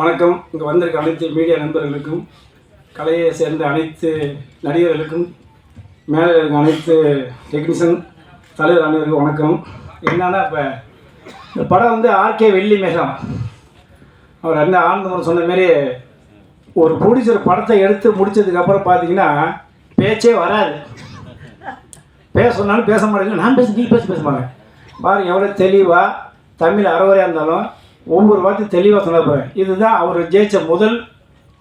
வணக்கம். இங்கே வந்திருக்க அனைத்து மீடியா நண்பர்களுக்கும் கலையை சேர்ந்த அனைத்து நடிகர்களுக்கும் மேலே இருக்க அனைத்து டெக்னீஷியன் தலைவர் அனைவருக்கும் வணக்கம். என்னன்னா இப்போ இந்த படம் வந்து ஆர்கே வெள்ளி மேகம். அவர் அண்ணன் ஆனந்தம் சொன்ன மாரி ஒரு ப்ரொடியூசர் படத்தை எடுத்து முடிச்சதுக்கப்புறம் பார்த்தீங்கன்னா பேச்சே வராது. பேச சொன்னாலும் பேச மாட்டேங்க நான் பேச நீ பேச பேச மாட்டேன் பாருங்க எவ்வளோ தெளிவாக தமிழ் அறவரையாக இருந்தாலும் ஒவ்வொரு வார்த்தையும் தெளிவாக சொன்ன இதுதான் அவர் ஜெயிச்ச முதல்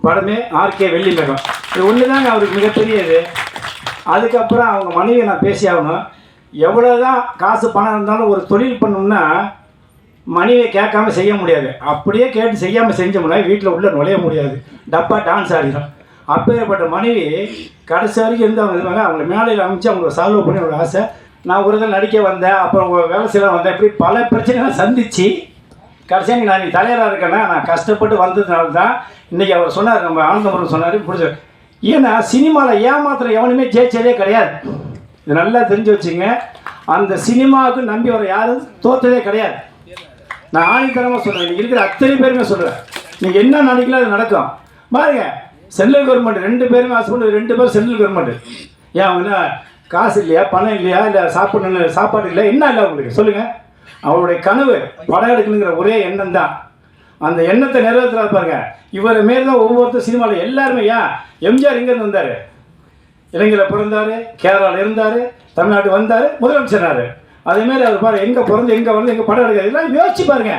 படமே ஆர்கே வெள்ளி மேகம். இது ஒன்று தாங்க அவருக்கு மிகப்பெரியது அதுக்கப்புறம் அவங்க மனைவியை நான் பேசி ஆகணும். எவ்வளோ தான் காசு பணம் இருந்தாலும் ஒரு தொழில் பண்ணோம்னா மனைவியை கேட்காம செய்ய முடியாது. அப்படியே கேட்டு செய்யாமல் செஞ்சோம்னா வீட்டில் உள்ளே நுழைய முடியாது. டப்பா டான்ஸ் ஆடிடும் அப்பேற்பட்ட மனைவி கடைசி வரைக்கும் இருந்தவங்க இருந்தாங்க அவங்கள மேலையில் அமைச்சு அவங்கள சால்வ் பண்ணி ஒரு ஆசை. நான் ஒரு தான் நடிக்க வந்தேன். அப்புறம் வேலை செய்யலாம் வந்தேன். இப்படி பல பிரச்சனைகளை சந்தித்து கடைசியாக நான் நீ தலைவராக இருக்கேன்னா நான் கஷ்டப்பட்டு வந்ததுனால தான் இன்றைக்கி அவர் சொன்னார் நம்ம ஆனந்தபுரம் சொன்னார் பிடிச்ச ஏன்னா சினிமாவில் ஏமாத்திர எவனுமே ஜெயிச்சதே கிடையாது. இது நல்லா தெரிஞ்சு வச்சுங்க. அந்த சினிமாவுக்கு நம்பி வர யாரும் தோத்ததே கிடையாது. நான் ஆணித்தரமாக சொல்கிறேன் நீங்கள் இருக்கிற அத்தனை பேருமே சொல்கிறேன் நீங்கள் என்ன நினைக்கல அது நடக்கும். பாருங்க சென்ட்ரல் கவர்மெண்ட் ரெண்டு பேருமே ஹஸ்பண்ட் ரெண்டு பேரும் சென்ட்ரல் கவர்மெண்ட் ஏன் அவங்க காசு இல்லையா பணம் இல்லையா இல்லை சாப்பிடணும் சாப்பாடு இல்லை என்ன இல்லை உங்களுக்கு? சொல்லுங்கள் அவருடைய கனவு படம் எடுக்கணுங்கிற ஒரே எண்ணம் தான். அந்த எண்ணத்தை நிறைவேற்றுறாரு பாருங்க. இவர் மாரி தான் ஒவ்வொருத்தர் சினிமாவில் எல்லாருமே ஏன் எம்ஜிஆர் இங்கேருந்து வந்தார். இலங்கையில் பிறந்தார் கேரளாவில் இருந்தார் தமிழ்நாட்டு வந்தார் முதலமைச்சர்னார். அதேமாரி அவர் பாரு எங்கே பிறந்து எங்கே வந்து எங்கே படம் எடுக்கிறது இதெல்லாம் யோசிச்சு பாருங்க.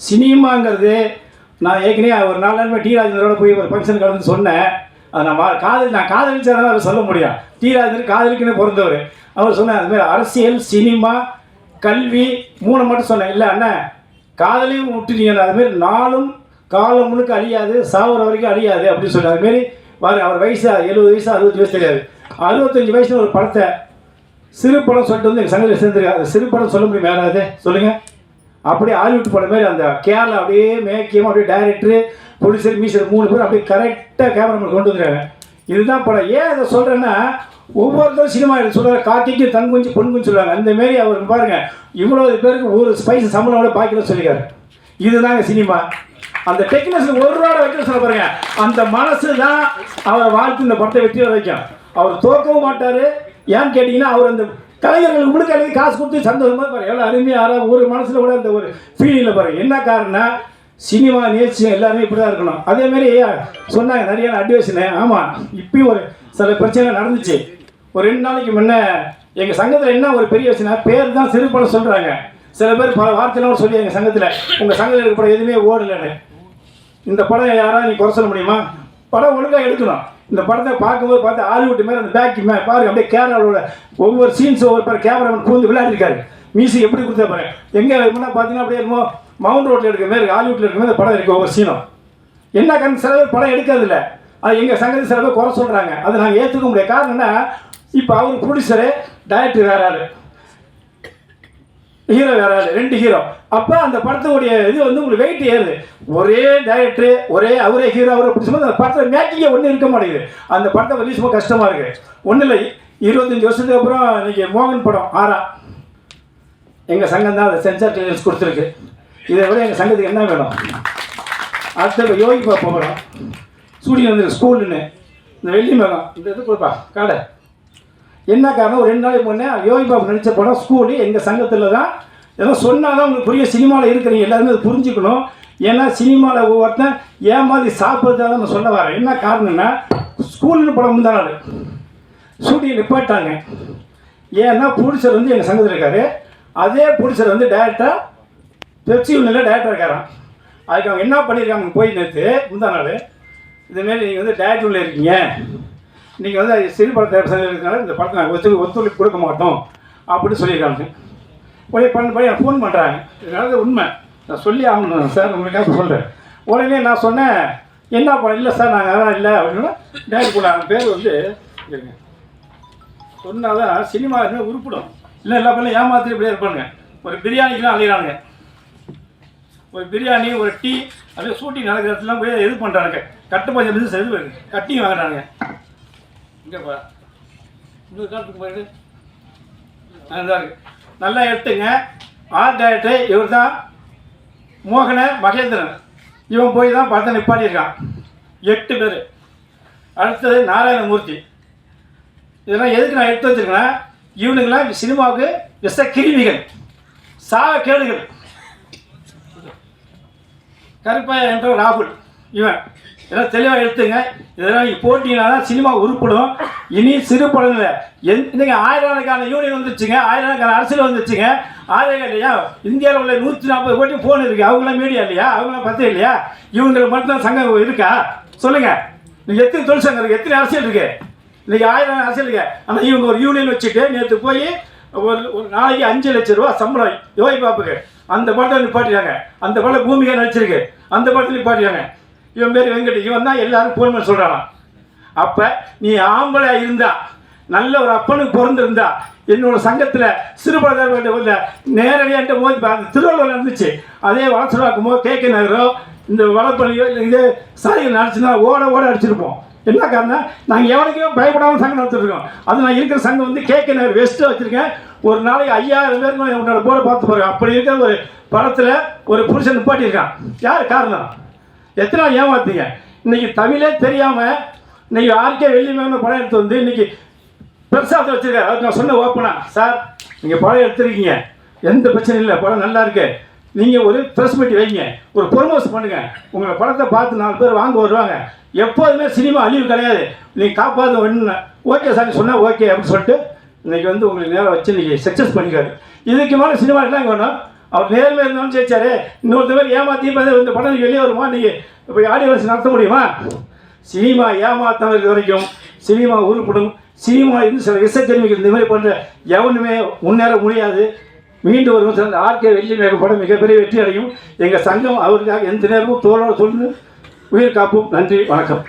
சினிமாங்கிறது நான் ஏற்கனவே ஒரு நாலு நாள் டி ராஜேந்திரோட போய் ஒரு ஃபங்க்ஷன் கலந்து சொன்னேன். அதை நான் காதல் நான் காதலிச்சாதான் அவர் சொல்ல முடியும் டி ராஜேந்தர் காதலிக்குன்னு பிறந்தவர். அவர் சொன்னார் அதுமாதிரி அரசியல் சினிமா கல்வி மூணு மட்டும் சொன்னேன். இல்லை அண்ணன் காதலையும் விட்டுட்டீங்க அதுமாரி நாளும் காலம் முழுக்க அழியாது சாவுற வரைக்கும் அழியாது அப்படின்னு சொல்லி அதுமாரி பாரு அவர் வயசு எழுபது வயசு அறுபது வயசு தெரியாது. அறுபத்தஞ்சு வயசுல ஒரு படத்தை சிறு படம் சொல்லிட்டு வந்து எங்கள் சங்கத்தில் சேர்ந்துருக்கு அந்த சிறு படம் சொல்ல முடியும்? யாராவது? சொல்லுங்கள் அப்படியே ஹாலிவுட் படம் மாதிரி அந்த கேரளா அப்படியே மேக்கியமாக அப்படியே டைரக்டரு ப்ரொடியூசர் மீசர் மூணு பேர் அப்படியே கரெக்டாக கேமராமேன் கொண்டு வந்துருக்காங்க. இதுதான் படம். ஏன் இதை சொல்கிறேன்னா ஒவ்வொருத்தரும் சினிமா எடுத்து சொல்கிறாங்க கார்த்திக்கு தன் குஞ்சு பொன் குஞ்சு சொல்லுவாங்க அந்த மாரி அவர் பாருங்க இவ்வளோ பேருக்கு ஒரு ஸ்பைஸ் சம்பளம் கூட பாக்கில சொல்லிக்காரு இதுதாங்க சினிமா. அந்த டெக்னீஷியன் ஒரு ரூபா வைக்க சொல்ல பாருங்க. அந்த மனசு தான் அவர் வாழ்த்து இந்த படத்தை வெற்றி வர வைக்கும். அவர் தோக்கவும் மாட்டார். ஏன்னு கேட்டிங்கன்னா அவர் அந்த கலைஞர்களுக்கு முழுக்க எழுதி காசு கொடுத்து சந்தோஷமா பாரு எவ்வளோ அருமையாக ஆறா ஒரு மனசில் கூட அந்த ஒரு ஃபீலிங்கில் பாருங்க. என்ன காரணம் சினிமா நேர்ச்சியம் எல்லாருமே இப்படி தான் இருக்கணும். அதே சொன்னாங்க நிறைய அட்வைஸ்னு ஆமாம் இப்பயும் ஒரு சில பிரச்சனை நடந்துச்சு. ஒரு ரெண்டு நாளைக்கு முன்ன எங்கள் சங்கத்தில் என்ன ஒரு பெரிய விஷயம்னா பேர் தான் சிறு சொல்கிறாங்க சில பேர் பல வார்த்தைலாம் சொல்லி எங்கள் சங்கத்தில் உங்கள் சங்கத்தில் இருக்கிற படம் எதுவுமே ஓடலைன்னு. இந்த படம் யாராவது நீ குறை சொல்ல முடியுமா? படம் ஒழுங்காக எடுக்கணும். இந்த படத்தை பார்க்கும்போது பார்த்து ஹாலிவுட் மாதிரி அந்த பேக் மே பாருங்க அப்படியே கேரளாவோட ஒவ்வொரு சீன்ஸ் ஒவ்வொரு பேர் கேமராமேன் பூந்து விளையாடிருக்காரு. மியூசிக் எப்படி கொடுத்தா பாரு. எங்கே முன்னா பார்த்தீங்கன்னா அப்படியே என்னமோ மவுண்ட் ரோட்டில் இருக்கிற மாதிரி ஹாலிவுட்டில் இருக்கிற மாதிரி படம் இருக்குது ஒவ்வொரு சீனும் என்ன கண் சில பேர் படம் எடுக்கிறது இல்லை அது எங்கள் சங்கத்தில் சில பேர் குறை சொல்கிறாங்க அதை நாங்கள் ஏற்றுக்க முடியாது. காரணம் என்ன? இப்போ அவர் ப்ரொடியூசரு டைரக்டர் வேற ஆள். ஹீரோ வேற ஆள் ரெண்டு ஹீரோ அப்போ அந்த படத்துடைய இது வந்து உங்களுக்கு வெயிட் ஏறுது. ஒரே டைரக்டர் ஒரே அவரே ஹீரோ அவரை பிடிச்சும்போது அந்த படத்தில் மேக்கிங்கே ஒன்றும் இருக்க மாட்டேங்குது. அந்த படத்தை ரிலீஸ் பண்ண கஷ்டமாக இருக்குது ஒன்றும் இல்லை இருபத்தஞ்சி வருஷத்துக்கு அப்புறம் இன்னைக்கு மோகன் படம் ஆறா. எங்கள் சங்கம் தான் அந்த சென்சார் கிளியரன்ஸ் கொடுத்துருக்கு. இதை விட எங்கள் சங்கத்துக்கு என்ன வேணும்? அடுத்த யோகி பாப்பா படம். சூரியன் வந்து ஸ்கூலுன்னு இந்த வெள்ளி மேகம் இந்த இது கொடுப்பா காடை. என்ன காரணம்? ஒரு ரெண்டு நாளைக்கு முன்னே யோகி பாபு நடித்த படம் ஸ்கூலு எங்கள் சங்கத்தில் தான் ஏதோ சொன்னால் தான் உங்களுக்கு புரிய சினிமாவில் இருக்கிறீங்க எல்லாருமே அதை புரிஞ்சுக்கணும். ஏன்னா சினிமாவில் ஒவ்வொருத்தன் ஏன் மாதிரி சாப்பிட்றதால நான் சொல்ல வரேன் என்ன காரணம்னா ஸ்கூலுன்னு படம் முந்தா நாள். ஷூட்டிங் நிப்பாட்டாங்க. ஏன்னா புடிச்சர் வந்து எங்கள் சங்கத்தில் இருக்காரு. அதே புடிச்சர் வந்து டேரெக்டாக பெப்சி யூனியில் டேரக்டர் இருக்காராம். அதுக்கு அவங்க என்ன பண்ணியிருக்காங்க போய் நேற்று முந்தா நாள். இதுமாரி நீங்கள் வந்து டேரக்டரில் இருக்கீங்க. நீங்கள் வந்து சிறு பட இருக்கிறதுனால இந்த படத்தை நாங்கள் ஒத்து ஒத்துழைப்பு கொடுக்க மாட்டோம் அப்படின்னு சொல்லியிருக்காங்க. உடனே பண்ண போய் ஃபோன் பண்ணுறாங்க இதனால உண்மை. நான் சொல்லி ஆகணும். சார் உங்களுக்காக சொல்கிறேன் உடனே நான் சொன்னேன் என்ன படம் இல்லை சார் நாங்கள் அதெல்லாம் இல்லை. அப்படின்னா டேரக்ட் கூட பேர் வந்து இருங்க. சொன்னால் தான் சினிமா இருந்தால் உருப்பிடும். இல்லை எல்லா பேரும் ஏமாத்திரி இப்படியே இருப்பாங்க ஒரு பிரியாணிக்கெலாம் அலையிறாங்க ஒரு பிரியாணி ஒரு டீ அப்படியே ஷூட்டிங் நடக்கிற போய் இது பண்ணுறாங்க கட்டு பஞ்சம் பிஸ்னஸ் இது கட்டி வாங்குறாங்க இங்கேப்பா இன்னொரு காலத்துக்கு போயிட்டு அதுதான் இருக்கு. நல்லா எடுத்துங்க. ஆர்ட் டைரக்டர் இவர் தான் மோகன மகேந்திரன். இவன் போய் தான் படத்தை நிப்பாட்டியிருக்கான். எட்டு பேர். அடுத்தது நாராயணமூர்த்தி. இதெல்லாம் எதுக்கு நான் எடுத்து வச்சுருக்கேன்னா இவனுங்களாம் சினிமாவுக்கு விஷ கிருமிகள். சாக கேடுகள். கருப்பாய என்ற ராகுல். இவன். இதெல்லாம் தெளிவாக எடுத்துங்க. இதெல்லாம் நீங்கள் போட்டிங்கன்னா சினிமா உருப்படும். இனி சிறு படங்கள் இல்லை ஆயிரக்கணக்கான யூனியன் வந்துச்சுங்க ஆயிரக்கணக்கான அரசியல் வந்துச்சுங்க ஆயிரம் இல்லையா? இந்தியாவில் உள்ள நூற்றி நாற்பது கோடி ஃபோன் இருக்குது அவங்களாம் மீடியா இல்லையா? அவங்களாம் பத்து இல்லையா? இவங்களுக்கு மட்டும்தான் சங்கம் இருக்கா? சொல்லுங்கள் நீங்கள் எத்தனை தொழிற்சங்கம் இருக்குது எத்தனை அரசியல் இருக்குது இன்றைக்கி ஆயிரம் அரசியல் இருக்குது ஆனால் இவங்க ஒரு யூனியன் வச்சுட்டு நேற்று போய் ஒரு ஒரு நாளைக்கு அஞ்சு லட்சம் ரூபா சம்பளம். யோகி பாப்புக்கு அந்த படத்தை நிப்பாட்டிட்டாங்க. அந்த படம் பூமிகா நடிச்சிருக்கு. அந்த படத்தை நிப்பாட்டிட்டாங்க. இவன் பேர் வெங்கட் இவன் தான் எல்லாரும் ஃபோன் பண்ணி சொல்கிறான் அப்போ நீ ஆம்பளை இருந்தா நல்ல ஒரு அப்பனுக்கு பிறந்திருந்தா என்னோட சங்கத்தில் சிறுபடர் உள்ள நேரடியாக போது மோதி திருவள்ளுவர் இருந்துச்சு அதே வளர்ச்சிடாக்குமோ கே. கே. நகரோ இந்த வளப்பள்ளியோ இல்லை இதே சாலைகள் நடச்சுன்னா ஓட ஓட அடிச்சிருப்போம். என்ன காரணம்? நாங்கள் எவனுக்குமே பயப்படாமல் சங்கம் நடத்திருக்கோம் அது நான் இருக்கிற சங்கம் வந்து கே. கே. நகர் வெஸ்ட்டு வச்சுருக்கேன். ஒரு நாளைக்கு ஐயாயிரம் பேருக்கு உன்னோட போட பார்த்து போகிறேன் அப்படி இருக்கிற ஒரு படத்தில் ஒரு புருஷன் நிப்பாட்டியிருக்கான். யார் காரணம்? எத்தனை நாள் ஏமாத்தீங்க? இன்றைக்கி தமிழே தெரியாமல் இன்னைக்கு ஆர்கே வெள்ளி மேலே படம் எடுத்து வந்து இன்றைக்கி பெருசாக வச்சிருக்காரு. அதுக்கு நான் சொன்ன ஓப்பனா சார் நீங்கள் படம் எடுத்துருக்கீங்க. எந்த பிரச்சனையும் இல்லை படம் நல்லா இருக்கு. நீங்கள் ஒரு ப்ரெஸ் மீட் வைங்க. ஒரு ப்ரொமோஸ் பண்ணுங்கள் உங்களை படத்தை பார்த்து நாலு பேர் வாங்க வருவாங்க. எப்போதுமே சினிமா அழிவு கிடையாது. நீங்கள் காப்பாற்ற ஒன்று ஓகே சார் சொன்னால் ஓகே அப்படின்னு சொல்லிட்டு இன்றைக்கி வந்து உங்களுக்கு நேரம் வச்சு இன்றைக்கி சக்ஸஸ் பண்ணிக்காரு. இதுக்கு மேலே சினிமா என்ன வேணும். அவர் நேர்மையாக இருந்தாலும் ஜெயிச்சாரு. இன்னொருத்தவர் ஏமாற்றி இந்த படம் வெளியே வருமா? நீங்கள் இப்போ ஆடியன்ஸ் நடத்த முடியுமா? சினிமா ஏமாத்தம் வரைக்கும் சினிமா உருப்படும். சினிமா இருந்து சில இசைக்கருவிகள் இந்த மாதிரி பண்ணுற எவனுமே முன்னேற முடியாது. மீண்டும் ஒரு சிறந்த ஆர்கே வெள்ளி படம் மிகப்பெரிய வெற்றி அடையும். எங்கள் சங்கம் அவருக்காக எந்த நேரமும் தோளோடு சொல்லு உயிர் காப்போம். நன்றி வணக்கம்.